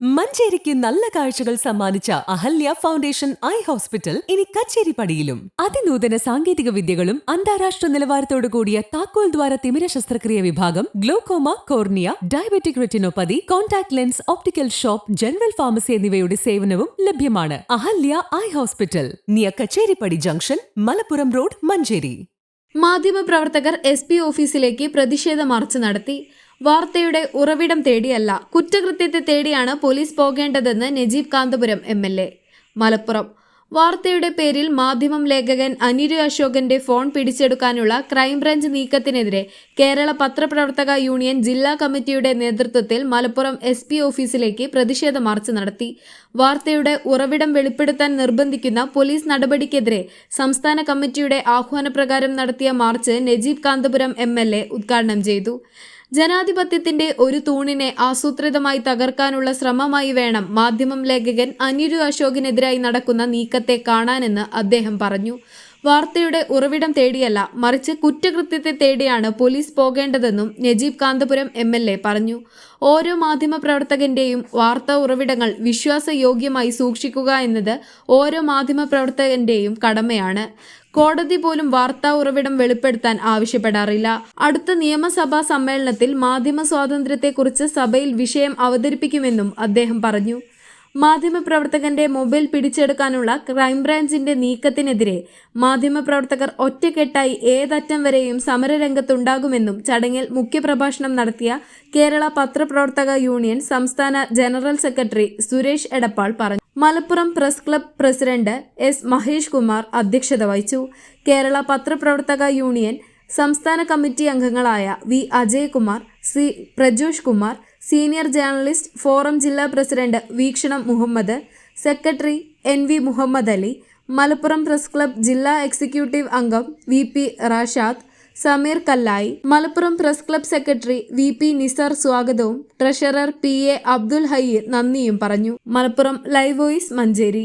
മഞ്ചേരിക്ക് നല്ല കാഴ്ചകൾ സമ്മാനിച്ച അഹല്യ ഫൗണ്ടേഷൻ ഐ ഹോസ്പിറ്റൽ ഇനി കച്ചേരിപ്പടിയിലും. അതിനൂതന സാങ്കേതിക വിദ്യകളും അന്താരാഷ്ട്ര നിലവാരത്തോടു കൂടിയ താക്കോൽ ദ്വാര തിമിര ശസ്ത്രക്രിയ വിഭാഗം glaucoma cornea diabetic retinopathy contact lens optical shop general pharmacy എന്നിവയുടെ സേവനവും ലഭ്യമാണ്. Ahalya eye hospital near Kacheripadi junction Malappuram road Manjeri. മാധ്യമപ്രവർത്തകർ എസ് പി ഓഫീസിലേക്ക് പ്രതിഷേധ മാർച്ച് നടത്തി. വാർത്തയുടെ ഉറവിടം തേടിയല്ല കുറ്റകൃത്യത്തെ തേടിയാണ് police പോകേണ്ടതെന്ന് Najeeb Kanthapuram M L A. Malappuram. വാർത്തയുടെ പേരിൽ മാധ്യമം ലേഖകൻ അനിരു അശോകന്റെ ഫോൺ പിടിച്ചെടുക്കാനുള്ള ക്രൈംബ്രാഞ്ച് നീക്കത്തിനെതിരെ കേരള പത്രപ്രവർത്തക യൂണിയൻ ജില്ലാ കമ്മിറ്റിയുടെ നേതൃത്വത്തിൽ മലപ്പുറം എസ് പി ഓഫീസിലേക്ക് പ്രതിഷേധ മാർച്ച് നടത്തി. വാർത്തയുടെ ഉറവിടം വെളിപ്പെടുത്താൻ നിർബന്ധിക്കുന്ന പോലീസ് നടപടിക്കെതിരെ സംസ്ഥാന കമ്മിറ്റിയുടെ ആഹ്വാനപ്രകാരം നടത്തിയ മാർച്ച് നജീബ് കാന്തപുരം എം ഉദ്ഘാടനം ചെയ്തു. ജനാധിപത്യത്തിന്റെ ഒരു തൂണിനെ ആസൂത്രിതമായി തകർക്കാനുള്ള ശ്രമമായി വേണം മാധ്യമം ലേഖകൻ അനിരു അശോകിനെതിരായി നടക്കുന്ന നീക്കത്തെ കാണാനെന്ന് അദ്ദേഹം പറഞ്ഞു. വാർത്തയുടെ ഉറവിടം തേടിയല്ല മറിച്ച് കുറ്റകൃത്യത്തെ തേടിയാണ് police പോകേണ്ടതെന്നും Najeeb Kanthapuram M L A പറഞ്ഞു. ഓരോ മാധ്യമപ്രവർത്തകന്റെയും വാർത്താ ഉറവിടങ്ങൾ വിശ്വാസയോഗ്യമായി സൂക്ഷിക്കുക എന്നത് ഓരോ മാധ്യമപ്രവർത്തകന്റെയും കടമയാണ്. കോടതി പോലും വാർത്താ ഉറവിടം വെളിപ്പെടുത്താൻ ആവശ്യപ്പെടാറില്ല. അടുത്ത നിയമസഭാ സമ്മേളനത്തിൽ മാധ്യമ സ്വാതന്ത്ര്യത്തെക്കുറിച്ച് സഭയിൽ വിഷയം അവതരിപ്പിക്കുമെന്നും അദ്ദേഹം പറഞ്ഞു. മാധ്യമപ്രവർത്തകന്റെ മൊബൈൽ പിടിച്ചെടുക്കാനുള്ള ക്രൈംബ്രാഞ്ചിന്റെ നീക്കത്തിനെതിരെ മാധ്യമപ്രവർത്തകർ ഒറ്റക്കെട്ടായി ഏതറ്റം വരെയും സമരരംഗത്തുണ്ടാകുമെന്നും ചടങ്ങിൽ മുഖ്യപ്രഭാഷണം നടത്തിയ കേരള പത്രപ്രവർത്തക യൂണിയൻ സംസ്ഥാന ജനറൽ സെക്രട്ടറി സുരേഷ് എടപ്പാൾ പറഞ്ഞു. Malappuram press club president S Mahesh Kumar അധ്യക്ഷത വഹിച്ചു. കേരള പത്രപ്രവർത്തക യൂണിയൻ സംസ്ഥാന കമ്മിറ്റി അംഗങ്ങളായ V Ajayakumar C Prajosh Kumar senior journalist forum ജില്ലാ president Veekshanam Muhammad secretary N V Muhammad Ali Malappuram press club ജില്ലാ executive അംഗം V P Rashad Sameer Kallayi Malappuram press club secretary V P Nizar സ്വാഗതവും treasurer P A Abdul Hayyar നന്ദിയും പറഞ്ഞു. Malappuram live voice Manjeri.